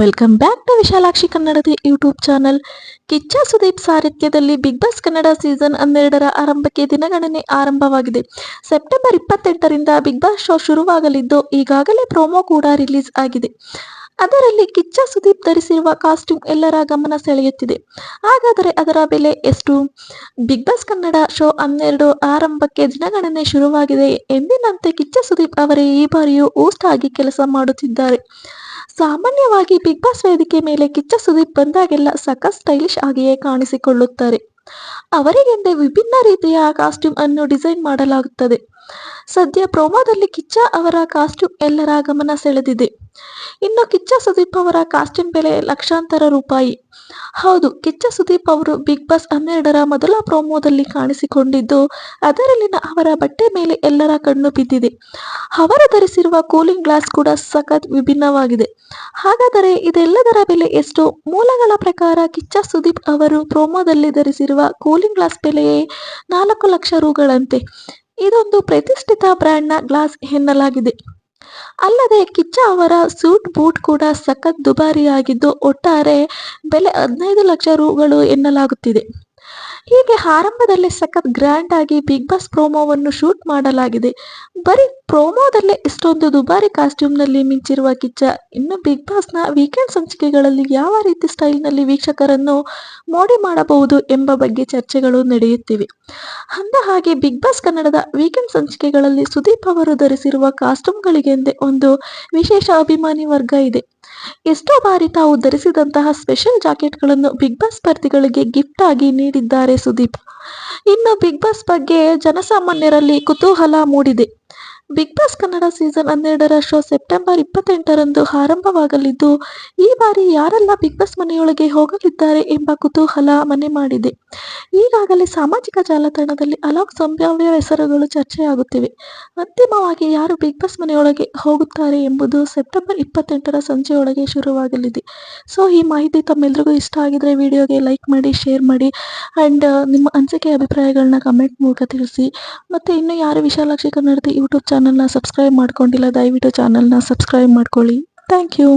Welcome back to Vishalakshi ಕನ್ನಡದ YouTube channel. Kichcha Sudeep ಸಾರಥ್ಯದಲ್ಲಿ Bigg Boss Kannada season ಹನ್ನೆರಡರ ಆರಂಭಕ್ಕೆ ದಿನಗಣನೆ ಆರಂಭವಾಗಿದೆ. ಸೆಪ್ಟೆಂಬರ್ ಇಪ್ಪತ್ತೆಂಟರಿಂದ ಬಿಗ್ ಬಾಸ್ ಶೋ ಶುರುವಾಗಲಿದ್ದು, ಈಗಾಗಲೇ ಪ್ರೋಮೋ ಕೂಡ ರಿಲೀಸ್ ಆಗಿದೆ. ಅದರಲ್ಲಿ ಕಿಚ್ಚ ಸುದೀಪ್ ಧರಿಸಿರುವ ಕಾಸ್ಟ್ಯೂಮ್ ಎಲ್ಲರ ಗಮನ ಸೆಳೆಯುತ್ತಿದೆ. ಹಾಗಾದರೆ ಅದರ ಬೆಲೆ ಎಷ್ಟು? ಬಿಗ್ ಬಾಸ್ ಕನ್ನಡ ಶೋ ಹನ್ನೆರಡು ಆರಂಭಕ್ಕೆ ದಿನಗಣನೆ ಶುರುವಾಗಿದೆ ಎಂದಿನಂತೆ ಕಿಚ್ಚ ಸುದೀಪ್ ಅವರೇ ಈ ಬಾರಿಯೂ ಹೋಸ್ಟ್ ಆಗಿ ಕೆಲಸ ಮಾಡುತ್ತಿದ್ದಾರೆ. ಸಾಮಾನ್ಯವಾಗಿ ಬಿಗ್ ಬಾಸ್ ವೇದಿಕೆ ಮೇಲೆ ಕಿಚ್ಚ ಸುದೀಪ್ ಬಂದಾಗೆಲ್ಲ ಸಖ ಸ್ಟೈಲಿಶ್ ಆಗಿಯೇ ಕಾಣಿಸಿಕೊಳ್ಳುತ್ತಾರೆ. ಅವರಿಗೆಂದೇ ವಿಭಿನ್ನ ರೀತಿಯ ಕಾಸ್ಟ್ಯೂಮ್ ಅನ್ನು ಡಿಸೈನ್ ಮಾಡಲಾಗುತ್ತದೆ. ಸದ್ಯ ಪ್ರೋಮೋದಲ್ಲಿ ಕಿಚ್ಚ ಅವರ ಕಾಸ್ಟ್ಯೂಮ್ ಎಲ್ಲರ ಗಮನ ಸೆಳೆದಿದೆ. ಇನ್ನು ಕಿಚ್ಚ ಸುದೀಪ್ ಅವರ ಕಾಸ್ಟ್ಯೂಮ್ ಬೆಲೆ ಲಕ್ಷಾಂತರ ರೂಪಾಯಿ. ಹೌದು, ಕಿಚ್ಚ ಸುದೀಪ್ ಅವರು ಬಿಗ್ ಬಾಸ್ ಹನ್ನೆರಡರ ಮೊದಲ ಪ್ರೋಮೋದಲ್ಲಿ ಕಾಣಿಸಿಕೊಂಡಿದ್ದು, ಅದರಲ್ಲಿನ ಅವರ ಬಟ್ಟೆ ಮೇಲೆ ಎಲ್ಲರ ಕಣ್ಣು ಬಿದ್ದಿದೆ. ಅವರು ಧರಿಸಿರುವ ಕೂಲಿಂಗ್ ಗ್ಲಾಸ್ ಕೂಡ ಸಖತ್ ವಿಭಿನ್ನವಾಗಿದೆ. ಹಾಗಾದರೆ ಇದೆಲ್ಲದರ ಬೆಲೆ ಎಷ್ಟು? ಮೂಲಗಳ ಪ್ರಕಾರ ಕಿಚ್ಚ ಸುದೀಪ್ ಅವರು ಪ್ರೋಮೋದಲ್ಲಿ ಧರಿಸಿರುವ ಕೂಲಿಂಗ್ ಗ್ಲಾಸ್ ಬೆಲೆಯೇ ನಾಲ್ಕು ಲಕ್ಷ ರುಗಳಂತೆ. ಇದೊಂದು ಪ್ರತಿಷ್ಠಿತ ಬ್ರ್ಯಾಂಡ್ನ ಗ್ಲಾಸ್ ಎನ್ನಲಾಗಿದೆ. ಅಲ್ಲದೆ ಕಿಚ್ಚ ಅವರ ಸೂಟ್ ಬೂಟ್ ಕೂಡ ಸಖತ್ ದುಬಾರಿಯಾಗಿದ್ದು ಒಟ್ಟಾರೆ ಬೆಲೆ ಹದಿನೈದು ಲಕ್ಷ ರೂಗಳು ಎನ್ನಲಾಗುತ್ತಿದೆ. ಹೀಗೆ ಆರಂಭದಲ್ಲೇ ಸಖತ್ ಗ್ರ್ಯಾಂಡ್ ಆಗಿ ಬಿಗ್ ಬಾಸ್ ಪ್ರೋಮೋವನ್ನು ಶೂಟ್ ಮಾಡಲಾಗಿದೆ. ಬರೀ ಪ್ರೋಮೋದಲ್ಲೇ ಇಷ್ಟೊಂದು ದುಬಾರಿ ಕಾಸ್ಟ್ಯೂಮ್ನಲ್ಲಿ ಮಿಂಚಿರುವ ಕಿಚ್ಚ, ಇನ್ನು ಬಿಗ್ ಬಾಸ್ನ ವೀಕೆಂಡ್ ಸಂಚಿಕೆಗಳಲ್ಲಿ ಯಾವ ರೀತಿ ಸ್ಟೈಲ್ನಲ್ಲಿ ವೀಕ್ಷಕರನ್ನು ಮೋಡಿ ಮಾಡಬಹುದು ಎಂಬ ಬಗ್ಗೆ ಚರ್ಚೆಗಳು ನಡೆಯುತ್ತಿವೆ. ಅಂದ ಹಾಗೆ ಬಿಗ್ ಬಾಸ್ ಕನ್ನಡದ ವೀಕೆಂಡ್ ಸಂಚಿಕೆಗಳಲ್ಲಿ ಸುದೀಪ್ ಅವರು ಧರಿಸಿರುವ ಕಾಸ್ಟ್ಯೂಮ್ಗಳಿಗೆಂದೇ ಒಂದು ವಿಶೇಷ ಅಭಿಮಾನಿ ವರ್ಗ ಇದೆ. ಎಷ್ಟೋ ಬಾರಿ ತಾವು ಧರಿಸಿದಂತಹ ಸ್ಪೆಷಲ್ ಜಾಕೆಟ್ಗಳನ್ನು ಬಿಗ್ ಬಾಸ್ ಸ್ಪರ್ಧಿಗಳಿಗೆ ಗಿಫ್ಟ್ ಆಗಿ ನೀಡಿದ್ದಾರೆ ಸುದೀಪ್. ಇನ್ನು ಬಿಗ್ ಬಾಸ್ ಬಗ್ಗೆ ಜನಸಾಮಾನ್ಯರಲ್ಲಿ ಕುತೂಹಲ ಮೂಡಿದೆ. ಬಿಗ್ ಬಾಸ್ ಕನ್ನಡ ಸೀಸನ್ ಹನ್ನೆರಡರ ಶೋ ಸೆಪ್ಟೆಂಬರ್ ಇಪ್ಪತ್ತೆಂಟರಂದು ಆರಂಭವಾಗಲಿದ್ದು, ಈ ಬಾರಿ ಯಾರೆಲ್ಲ ಬಿಗ್ ಬಾಸ್ ಮನೆಯೊಳಗೆ ಹೋಗಲಿದ್ದಾರೆ ಎಂಬ ಕುತೂಹಲ ಮನೆ ಮಾಡಿದೆ. ಈಗಾಗಲೇ ಸಾಮಾಜಿಕ ಜಾಲತಾಣದಲ್ಲಿ ಹಲವು ಸಂಭಾವ್ಯ ಹೆಸರುಗಳು ಚರ್ಚೆಯಾಗುತ್ತಿವೆ. ಅಂತಿಮವಾಗಿ ಯಾರು ಬಿಗ್ ಬಾಸ್ ಮನೆಯೊಳಗೆ ಹೋಗುತ್ತಾರೆ ಎಂಬುದು ಸೆಪ್ಟೆಂಬರ್ ಇಪ್ಪತ್ತೆಂಟರ ಸಂಜೆಯೊಳಗೆ ಶುರುವಾಗಲಿದೆ. ಸೊ, ಈ ಮಾಹಿತಿ ತಮ್ಮೆಲ್ರಿಗೂ ಇಷ್ಟ ಆಗಿದ್ರೆ ವಿಡಿಯೋಗೆ ಲೈಕ್ ಮಾಡಿ, ಶೇರ್ ಮಾಡಿ ಆ್ಯಂಡ್ ನಿಮ್ಮ ಅನಿಸಿಕೆ ಅಭಿಪ್ರಾಯಗಳನ್ನ ಕಮೆಂಟ್ ಮೂಲಕ ತಿಳಿಸಿ. ಮತ್ತು ಇನ್ನು ಯಾರು ವಿಶಾಲಾಕ್ಷಿ ಕನ್ನಡದ ಯೂಟ್ಯೂಬ್ ಚಾನಲ್ನ ಸಬ್ಸ್ಕ್ರೈಬ್ ಮಾಡ್ಕೊಂಡಿಲ್ಲ ದಯವಿಟ್ಟು ಚಾನಲ್ನ ಸಬ್ಸ್ಕ್ರೈಬ್ ಮಾಡ್ಕೊಳ್ಳಿ. Thank you